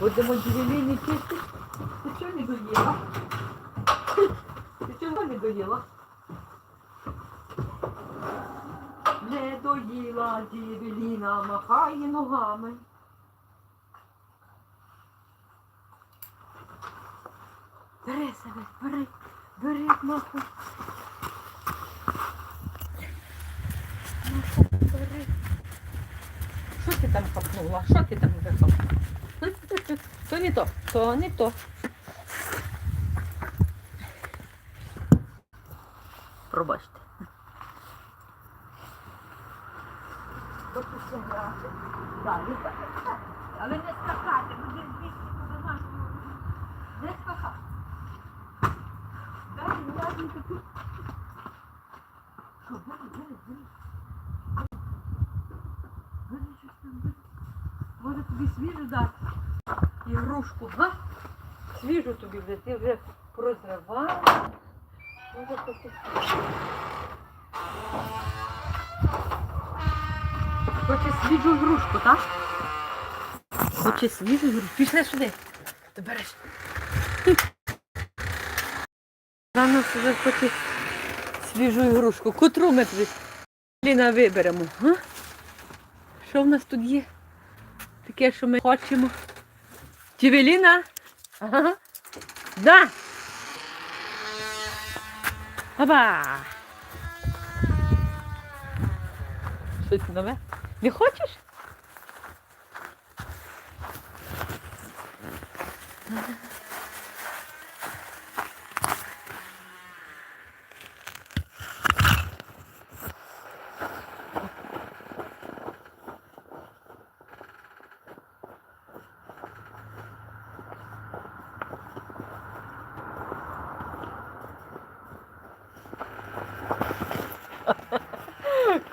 Будемо джевеліни чистити. Ти чого не доїла? Ти чого не доїла? Не доїла джевеліна, махає ногами. Бери себе, бери, бери, маху. Маху, бери. Що ти там хапнула? Що ти там вихопнула? То не то, то не то. Пробачте. Далі. Але не скакати, буде більше подавати. Не скакати. Далі, далі, таку. Що, щось там, бери. Може тобі свіжу дати? Ігрушку, га? Свіжу тобі вже, ти вже прозривала. Хоче свіжу ігрушку, так? Хоче свіжу ігрушку. Пішли сюди. Ти береш. Рано себе хоче свіжу ігрушку. Котру ми тобі Ліна виберемо. А? Що в нас тут є? Таке, що ми хочемо. Тівеліна? Ага. Да. Аба. Щось нове? Не хочеш? Клас.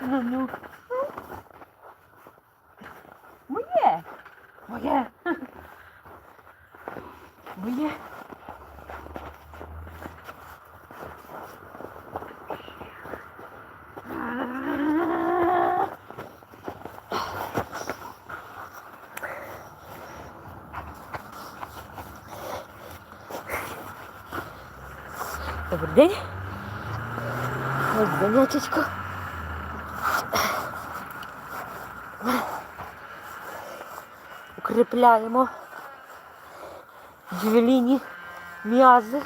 Ну, ну. Моє. Моє. Моє. Добрий день. Ось занятечко. Укріпляємо джевеліні м'язи.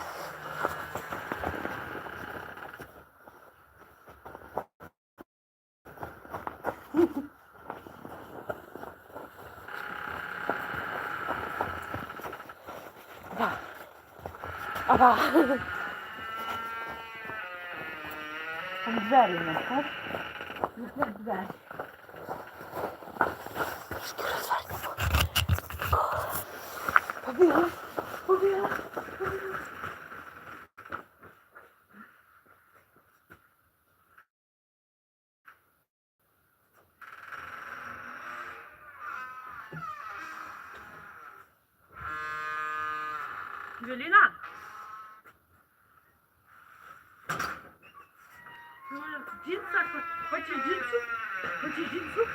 Ага. Там двері у нас, так? Відкрий двері. Трошки хочеш джинсу? Хочеш джинсу?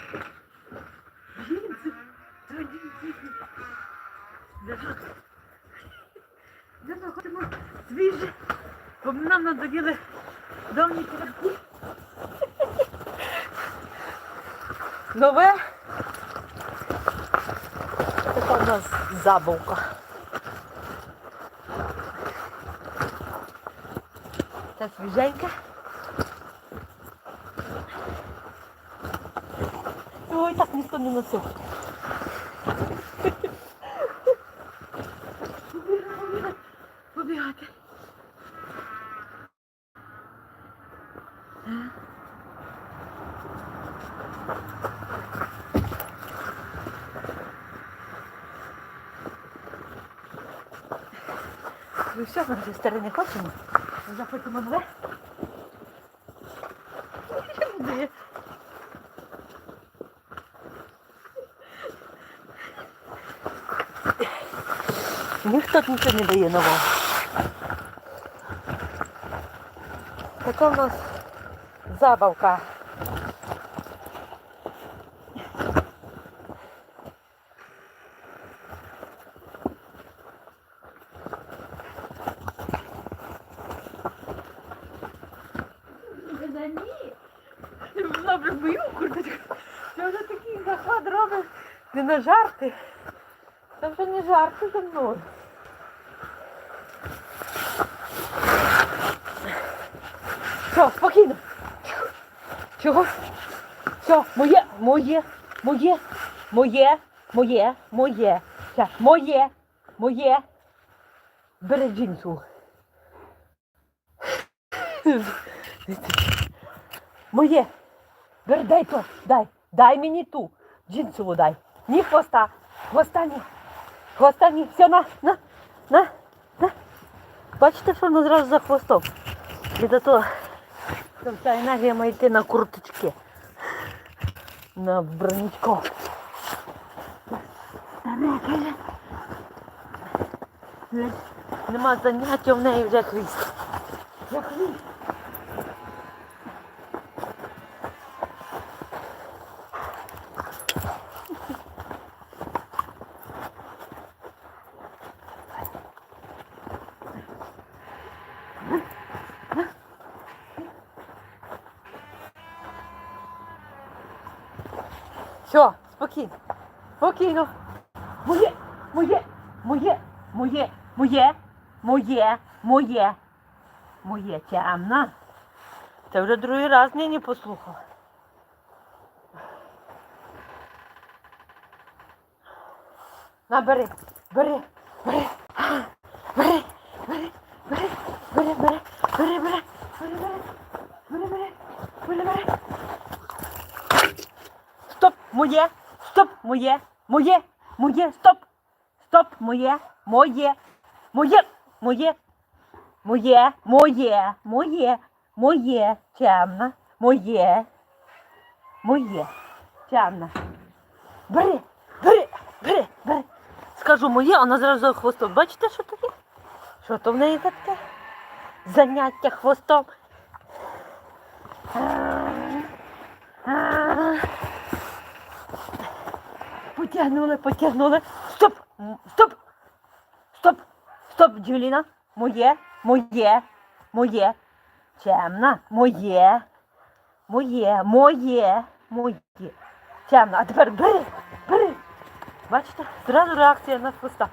Джинсу? Та джинсу. Давай. Давай, хочемо свіже. Бо нам надоїли давні квартири. Нове. Така у нас забавка. Та свіженька. Ой, так ніхто не носив. Побігати. Ну все, ми вже не хочемо. Ми захочемо Ніхто нічого не дає нового. Така в нас забавка. Вона вже бою, курточка. Це вже такий захват робить. Не на жарти. Вже не жарти за мною. Все, спокійно. Чого? Все, моє, моє, моє, моє, моє, моє. Все, моє, моє. Бери джинсу. Моє. Бери, дай то, дай. Дай мені ту. Джинсову дай. Ні хвоста. Хвоста ні. Хвоста ні. Все, на, на, на, на. Бачите, що воно зразу за хвостом. І до того, що вся енергія має йти на курточки. На бронічко. Нема заняття в неї вже хвіст. Вже хвіст. Все, спокійно. Спокійно. Моє, моє, моє, моє, моє, моє, моє, моє темна. Це вже другий раз нині послухав. На, бери, бери, бери, бери, бери, бери, бери, бери, бери, бери, бери, бери, бери, бери, бери, бери. Стоп, моє, стоп, моє, моє, моє, стоп, стоп, моє, моє, моє, моє, моє, моє, моє, моє, темна, моє, моє, темна. Бери, бери, бери, бери. Скажу моє, вона зразу хвостом. Бачите, що таке? Що то в неї таке? Заняття хвостом. Потягнули, потягнули. Стоп! Стоп! Стоп! Стоп, Джуліна. Моє, моє, моє. Темна, моє. Моє, моє, моє. Темна. А тепер бери, бери. Бачите? Зразу реакція на хвоста.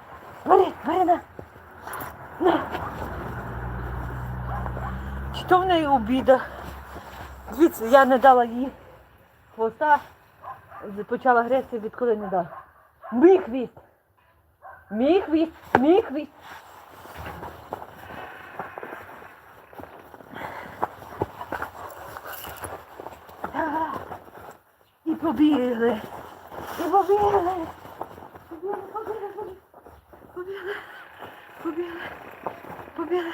Бери, бери на. На. Чи то в неї обіда? Дивіться, я не дала їй хвоста. Почала грести, відколи не дала. Мій хвіст. Мій хвіст, мій хвіст. І побігли. І побігли. Побігли, побігли, побігли. Побігли. Побігли.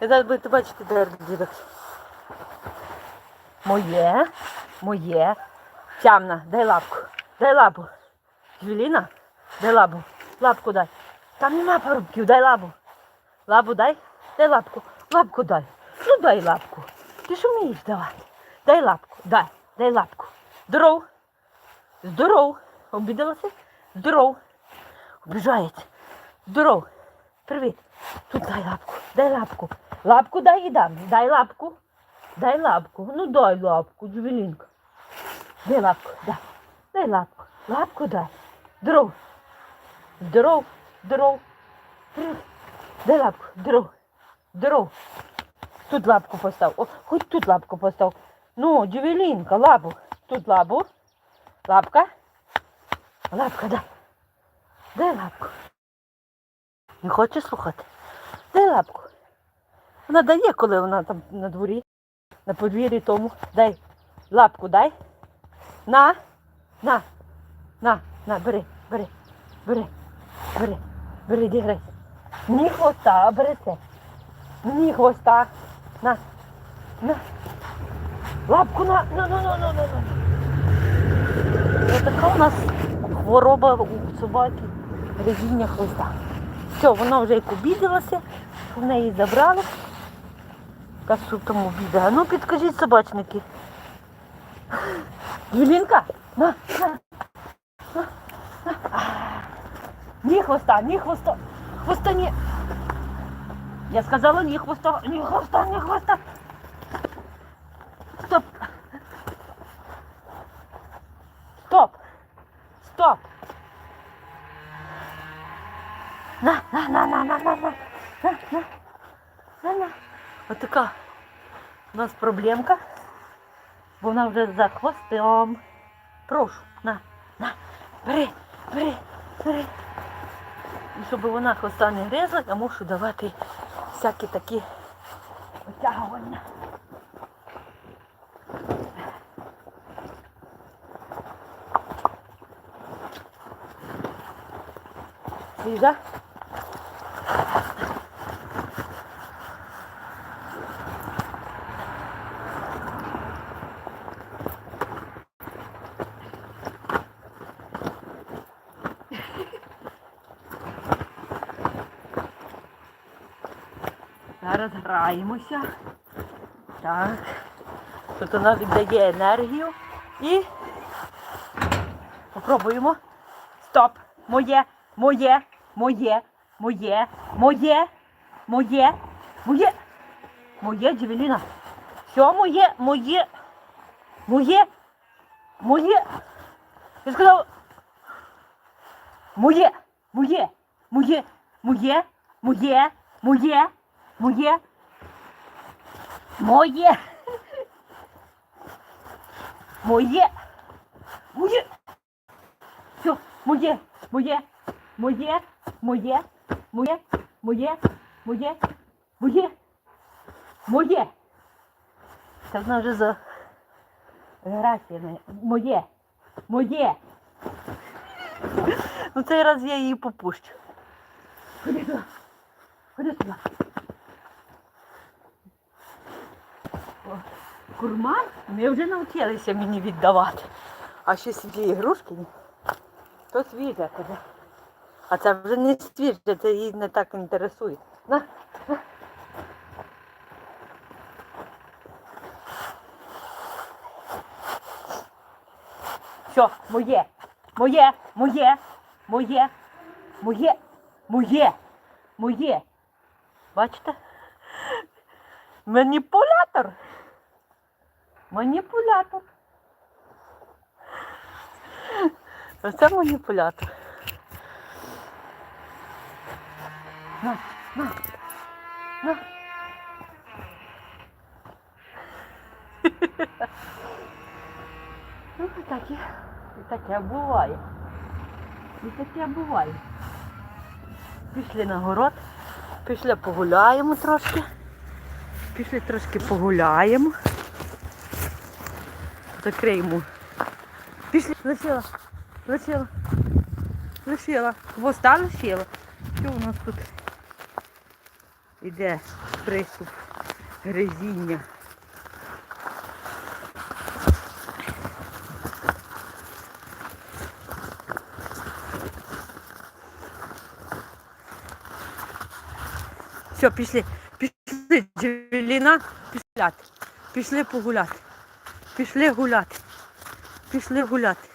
Я зараз будете бачити, де дідок. Моє, моє. Тямна, дай лапку. Дай лапу. Юліна, дай лапу. Лапку дай. Там нема парубків, дай лапу. Лапу дай, дай лапку. Лапку дай. Ну дай лапку. Ти ж вмієш давати. Дай лапку, дай, дай лапку. Здоров. Здоров. Обідалася? Здоров. Обіжається. Здоров. Привіт. Тут дай лапку. Дай лапку. Лапку дай і дам. Дай лапку. Дай лапку. Ну дай лапку, Джувелінка. Дай лапку, дай. Дай лапку. Лапку дай. Здоров. Здоров. Привіт. Дай лапку. Здоров. Здоров. Тут лапку постав. О, хоч тут лапку постав. Ну, Джувелінка, лапу. Тут лапу. Лапка. Лапка, дай. Дай лапку. Не хоче слухати? Дай лапку. Вона дає, коли вона там на дворі, на подвір'ї тому. Дай лапку дай. На, на, на, на, бери, бери, бери, бери, бери, діграй. Ні хвоста, бери. Ні хвоста. На, на. Лапку на, на, на, на, на, на, на. Така у нас хвороба у собаки режіння хвоста. Все, вона вже як обідалася, в неї забрали. Яка що там обіда? Ну підкажіть собачники. Юлінка, на, на, на, на. Ні хвоста, ні хвоста, хвоста ні. Я сказала ні хвоста, ні хвоста, ні хвоста. Стоп. Стоп. Стоп. На, на, на, на, на, на, на, на, на, на, на. Вот такая у нас проблемка. Вона вже за хвостом. Прошу, на, на, бери, бери, бери. І щоб вона хвоста не гризла, я мушу давати всякі такі витягування. Свіжа? Зараз. Так. Тут вона віддає енергію. І попробуємо. Стоп. Моє, моє, моє, моє, моє, моє, моє, моє, Джевеліна. Все моє, моє, моє, моє. Я сказав. Моє, моє, моє, моє, моє, моє, моє, моє, моє, моє. Все, моє, моє, моє, моє, моє, моє, моє, моє, моє. Це вона вже за графіями. Моє, моє. Ну цей раз я її попущу. Ходи туди. Ходи туди. Курман ми вже навчилися мені віддавати. А ще свіжі ігрушки. То свіже куди. А це вже не свіже, це її не так інтересує. На, на. Все, моє, моє, моє, моє, моє, моє, моє. Бачите? Маніпулятор. Маніпулятор. Оце маніпулятор. На, на, на. Ну, і таке, і таке буває. І таке буває. Пішли на город, пішли погуляємо трошки. Пішли трошки погуляємо. Закриємо. Пішли, лишила, лишила, лишила. Хвоста лишила. Що у нас тут іде приступ гризіння? Все, пішли, пішли, Джевеліна, пішли. Пішли погуляти. Пішли гуляти. Пішли гуляти.